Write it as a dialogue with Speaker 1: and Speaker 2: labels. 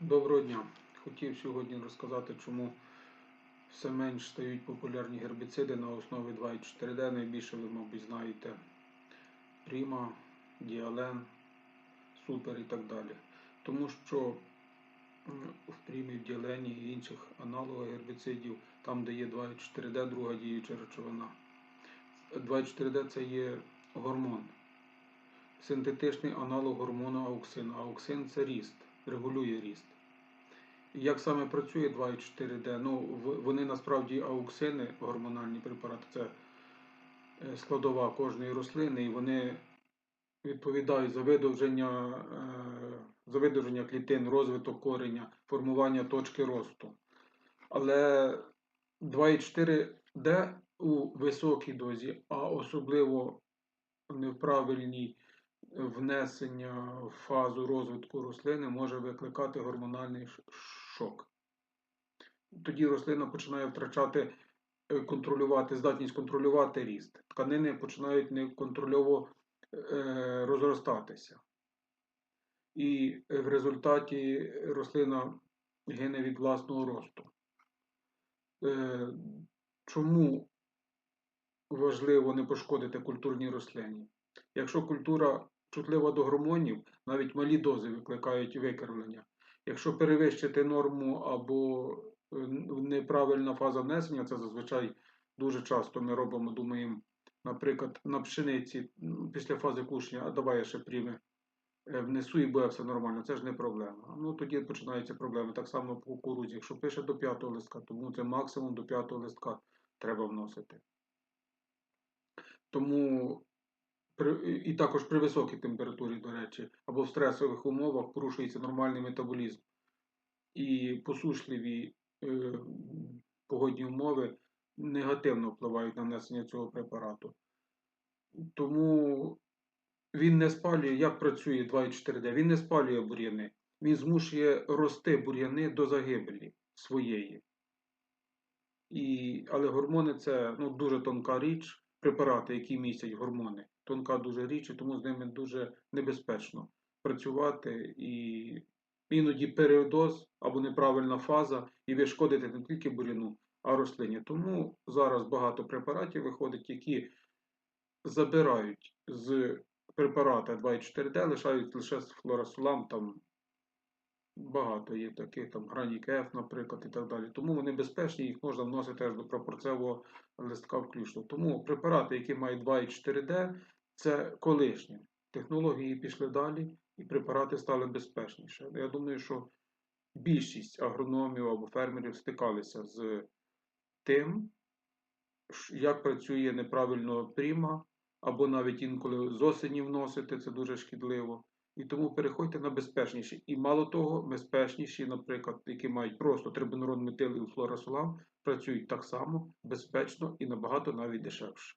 Speaker 1: Доброго дня! Хотів сьогодні розказати, чому все менш стають популярні гербіциди на основі 2,4D. Найбільше ви, мабуть, знаєте Prima, Діален, Супер і так далі. Тому що в Примі, в Діалені і інших аналогах гербіцидів, там, де є 2,4D, друга діюча речовина. 2,4D це є гормон. Синтетичний аналог гормону ауксин. Ауксин це ріст, регулює ріст. Як саме працює 2,4D? Ну, вони насправді ауксини, гормональні препарати, це е, складова кожної рослини, і вони відповідають за видовження, е, за видовження клітин, розвиток кореня, формування точки росту. Але 2,4D у високій дозі, а особливо неправильній внесення в фазу розвитку рослини може викликати гормональний шок. Тоді рослина починає втрачати е, контролювати, здатність контролювати ріст. Тканини починають неконтрольово е, розростатися. І в результаті рослина гине від власного росту. Е, Чому важливо не пошкодити культурній рослині? Якщо культура чутлива до гормонів, навіть малі дози викликають викривлення. Якщо перевищити норму або е, неправильна фаза внесення, це зазвичай дуже часто ми робимо, думаємо, наприклад, на пшениці після фази кушення, а давай я ще прийме е, внесу і буде все нормально, це ж не проблема. Ну тоді починаються проблеми. Так само по кукурудзі. Якщо пише до п'ятого листка, тому це максимум до п'ятого листка треба вносити. Тому і також при високій температурі, до речі, або в стресових умовах порушується нормальний метаболізм. І посушливі е, погодні умови негативно впливають на внесення цього препарату. Тому він не спалює, як працює 2,4D, він не спалює бур'яни. Він змушує рости бур'яни до загибелі своєї. І, але гормони це ну, дуже тонка річ, препарати, які містять гормони. Тонка дуже річ, і тому з ними дуже небезпечно працювати. І іноді переодоз або неправильна фаза, і ви шкодите не тільки бур'яну, а рослині. Тому зараз багато препаратів виходить, які забирають з препарата 2,4D, лишають лише з флорасулам, там багато є таких, там гранік F, наприклад, і так далі. Тому вони безпечні, їх можна вносити аж до пропорцевого листка включно. Тому препарати, які мають 2,4D, це колишні. Технології пішли далі, і препарати стали безпечніше. Я думаю, що більшість агрономів або фермерів стикалися з тим, як працює неправильно пріма, або навіть інколи з осені вносити, це дуже шкідливо. І тому переходьте на безпечніші. І мало того, безпечніші, наприклад, які мають просто трибунурон метил і флорасулам, працюють так само безпечно і набагато навіть дешевше.